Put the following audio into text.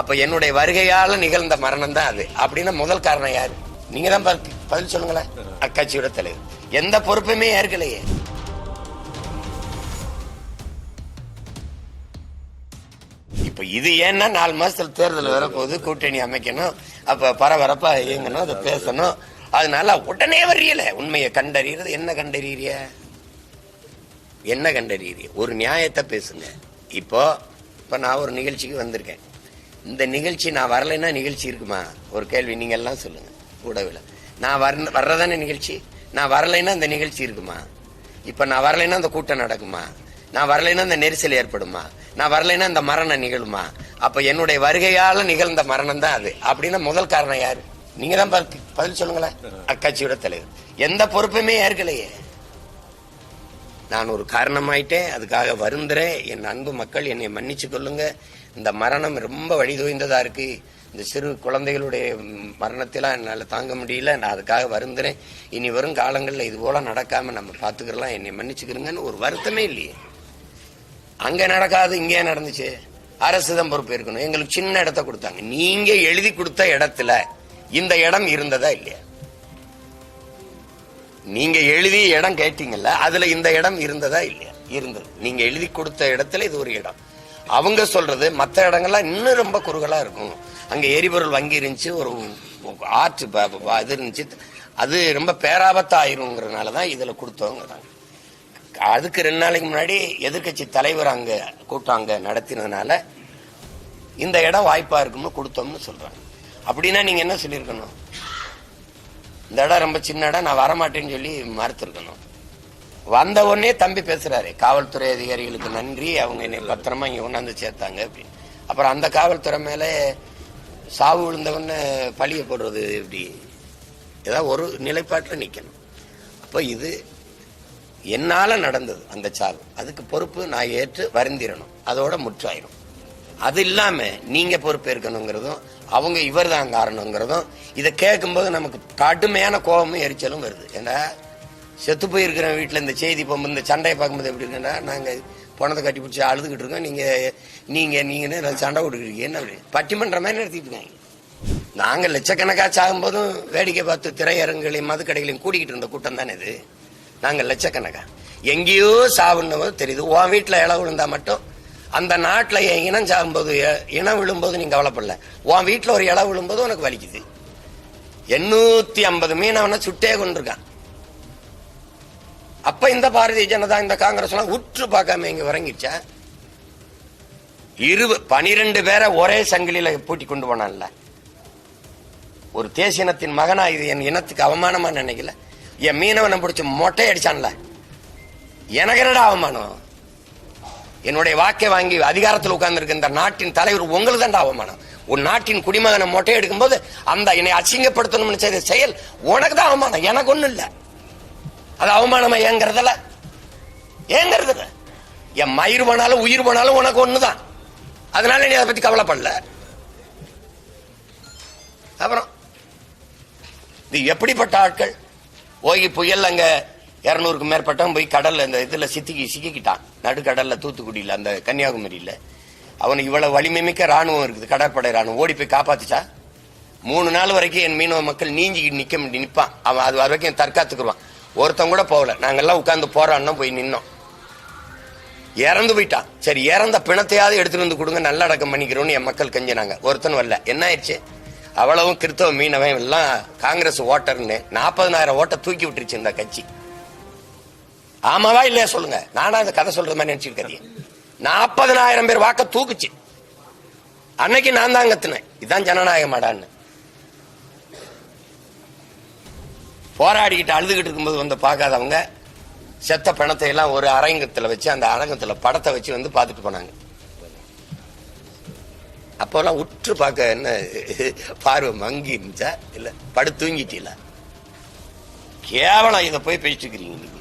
அப்ப என்னுடைய வருகையால நிகழ்ந்த மரணம் தான் அது. அப்படின்னா முதல் காரணம் யாரு? நீங்க தான் பதில் சொல்லுங்களேன். அக்கட்சியோட தலைவர். எந்த பொறுப்புமே ஏற்கலையே. இப்ப இது ஏன்னா நாலு மாசத்துல தேர்தல் வரப்போகுது கூட்டணி அமைக்கணும் அப்ப பரபரப்பா இயங்கணும் அதை பேசணும். அதனால உடனே வரியல உண்மையை கண்டறியறது என்ன கண்டறியறிய என்ன கண்டறியறிய ஒரு நியாயத்தை பேசுங்க. இப்போ இப்ப நான் ஒரு நிகழ்ச்சிக்கு வந்திருக்கேன். இந்த நிகழ்ச்சி நான் வரலைன்னா நிகழ்ச்சி இருக்குமா? ஒரு கேள்வி நீங்க எல்லாம் சொல்லுங்க கூடவில் நான் வர வர்றதானே நிகழ்ச்சி? நான் வரலைன்னா இந்த நிகழ்ச்சி இருக்குமா? இப்போ நான் வரலைன்னா அந்த கூட்டம் நடக்குமா? நான் வரலைன்னா இந்த நெரிசல் ஏற்படுமா? நான் வரலைன்னா இந்த மரணம் நிகழுமா? அப்ப என்னுடைய வருகையால நிகழ்ந்த மரணம் தான் அது. அப்படின்னா முதல் காரணம் யாரு? நீங்க தான் பதில் பதில் சொல்லுங்களேன். அக்கட்சியோட தலைவர். எந்த பொறுப்புமே ஏற்கலையே. நான் ஒரு காரணமாயிட்டேன் அதுக்காக வருந்துறேன். என் அன்பு மக்கள் என்னை மன்னிச்சு கொள்ளுங்க. இந்த மரணம் ரொம்ப வழிதோய்ந்ததா இருக்கு. இந்த சிறு குழந்தைகளுடைய மரணத்தெல்லாம் என்னால் தாங்க முடியல. நான் அதுக்காக வருந்துறேன். இனி வரும் காலங்களில் இது போல நடக்காம நம்ம பார்த்துக்கிறலாம் என்னை மன்னிச்சுக்கிறோங்கன்னு ஒரு வருத்தமே இல்லையே. அங்கே நடக்காது இங்கே நடந்துச்சு. அரசு தான் பொறுப்பு இருக்கணும். எங்களுக்கு சின்ன இடத்த கொடுத்தாங்க. நீங்க எழுதி கொடுத்த இடத்துல இந்த இடம் இருந்ததா இல்லையா? நீங்க எழுதி இடம் கேட்டீங்கல்ல அதுல இந்த இடம் இருந்ததா இல்லையா? இருந்தது. நீங்க எழுதி கொடுத்த இடத்துல இது ஒரு இடம். அவங்க சொல்றது மற்ற இடங்கள்லாம் இன்னும் ரொம்ப குறுகலா இருக்கும். அங்க எரிபொருள் வங்கி இருந்துச்சு ஒரு ஆற்று இது இருந்துச்சு. அது ரொம்ப பேராபத்தாயிருங்கிறதுனால தான் இதில் கொடுத்தவங்க அதுக்கு ரெண்டு நாளைக்கு முன்னாடி எதிர்க்கட்சி தலைவர் அங்கே கூட்டம் அங்கே நடத்தினதுனால இந்த இடம் வாய்ப்பாக இருக்கும்னு கொடுத்தோம்னு சொல்கிறாங்க அப்படின்னா நீங்கள் என்ன சொல்லியிருக்கணும்? இந்த இடம் ரொம்ப சின்ன இடம் நான் வரமாட்டேன்னு சொல்லி மறுத்துருக்கணும். வந்த உடனே தம்பி பேசுறாரு காவல்துறை அதிகாரிகளுக்கு நன்றி அவங்க என்னை பத்திரமா இங்க கொண்டாந்து சேர்த்தாங்க அப்படின்னு. அப்புறம் அந்த காவல்துறை மேல சாவு விழுந்தவொடனே பழிய போடுறது இப்படி ஏதாவது ஒரு நிலைப்பாட்டில் நிற்கணும் அப்போ இது என்னால் நடந்தது அந்த சாவு. அதுக்கு பொறுப்பு நான் ஏற்று வருந்திரணும். அதோட முற்றாயிரும். அது இல்லாமல் நீங்கள் பொறுப்பேற்கணுங்கிறதும் அவங்க இவர் தான் காரணங்கிறதும் இதை கேட்கும்போது நமக்கு கடுமையான கோபமும் எரிச்சலும் வருது. ஏன்னா செத்து போயிருக்கிற வீட்டில் இந்த செய்தி போகும்போது இந்த சண்டையை பார்க்கும்போது எப்படி இருக்குன்னா நாங்கள் பணத்தை கட்டி பிடிச்சி அழுதுகிட்டு இருக்கோம். நீங்கள் நீங்கள் நீங்கன்னு சண்டை கொடுக்குறீங்க என்ன அப்படி? பட்டிமன்ற மாதிரி நடத்திட்டு இருக்காங்க. நாங்கள் லட்சக்கணக்கா சாகும்போதும் வேடிக்கை பார்த்து திரையரங்குகளையும் மதுக்கடைகளையும் கூடிக்கிட்டு இருந்த கூட்டம் தானே இது. நாங்கள் லட்சக்கணக்கா. எங்கேயோ சாவுன்னு தெரியுது உன் வீட்டில் இளவு விழுந்தால் மட்டும் அந்த நாட்டில் என் இனம் சாகும்போது எ- இனம் விழும்போது நீ கவலைப்படல. உன் வீட்டில் ஒரு இலை விழும்போது உனக்கு வலிக்குது. எண்ணூத்தி ஐம்பது மீனவனை சுட்டே கொண்டிருக்கான் அப்ப இந்த பாரதிய ஜனதா இந்த காங்கிரஸ் எல்லாம் உற்று பார்க்காம இங்க இறங்கிடுச்சா? இரு பனிரெண்டு பேரை ஒரே சங்கிலியில பூட்டி கொண்டு போனான்ல. ஒரு தேசியனத்தின் மகனா இது என் இனத்துக்கு அவமானமா நினைக்கல. என் மீனவனை பிடிச்சி மொட்டை அடிச்சான்ல. எனக்கு என்னடா அவமானம்? என்னுடைய வாக்கை வாங்கி அதிகாரத்தில் உட்கார்ந்துருக்கின்ற நாட்டின் தலைவர் உங்களுக்கு தான் அவமானம். உன் நாட்டின் குடிமகனை மொட்டை எடுக்கும்போது அந்த என்னை அசிங்கப்படுத்தணும்னு செய்த செயல் உனக்கு தான் அவமானம். எனக்கு ஒன்றும் இல்லை. அது அவமானமா ஏங்கிறதுல ஏங்கிறதுல என் மயிர் போனாலும் உயிர் போனாலும் உனக்கு ஒன்று தான் அதனால நீ அதை பற்றி கவலைப்படல. அப்புறம் இது எப்படிப்பட்ட ஆட்கள்? ஓகி புயல் அங்கே இரநூறுக்கு மேற்பட்டவன் போய் கடல்ல இந்த இதுல சித்திக்கி சிக்கிக்கிட்டான். நடுக்கடல்ல தூத்துக்குடியில அந்த கன்னியாகுமரியில. அவனுக்கு இவ்வளவு வலிமை மிக்க ராணுவம் இருக்குது கடற்படை ராணுவம் ஓடி போய் காப்பாத்துச்சா? மூணு நாள் வரைக்கும் என் மீனவ மக்கள் நீஞ்சிக்கிட்டு நிக்க முடியும் நிப்பான். அவன் அது வரைக்கும் தற்காத்துக்குருவான். ஒருத்தன் கூட போகல. நாங்கெல்லாம் உட்காந்து போறான்னு போய் நின்னோம். இறந்து போயிட்டான். சரி இறந்த பிணத்தையாவது எடுத்துட்டு வந்து கொடுங்க நல்லடக்கம் பண்ணிக்கிறோம்னு என் மக்கள் கஞ்சினாங்க. ஒருத்தன் வரல. என்ன ஆயிடுச்சு? அவ்வளவும் கிறித்தவ மீனவன் எல்லாம் காங்கிரஸ் ஓட்டர்னு நாற்பதனாயிரம் ஓட்டை தூக்கி விட்டுருச்சு இந்த கட்சி. ஆமாவா இல்லையா சொல்லுங்க? நானா இந்த கதை சொல்ற மாதிரி நினைச்சிருக்கேன் நாற்பதனாயிரம் பேர் வாக்க தூக்குச்சு. அன்னைக்கு நான் தான் கத்துனேன். இதான் ஜனநாயகமாடான்னு போராடிக்கிட்டு அழுதுகிட்டு இருக்கும்போது வந்து பார்க்காதவங்க செத்த பணத்தை எல்லாம் ஒரு அரங்கத்துல வச்சு அந்த அரங்கத்துல படத்தை வச்சு வந்து பார்த்துட்டு போனாங்க. அப்போல்லாம் உற்று பார்க்க என்ன பார்வை மங்கி இருந்துச்சா? இல்லை படு தூங்கிட்டீங்களா? கேவலம் இதை போய் பேசிட்டு இருக்கிறீங்க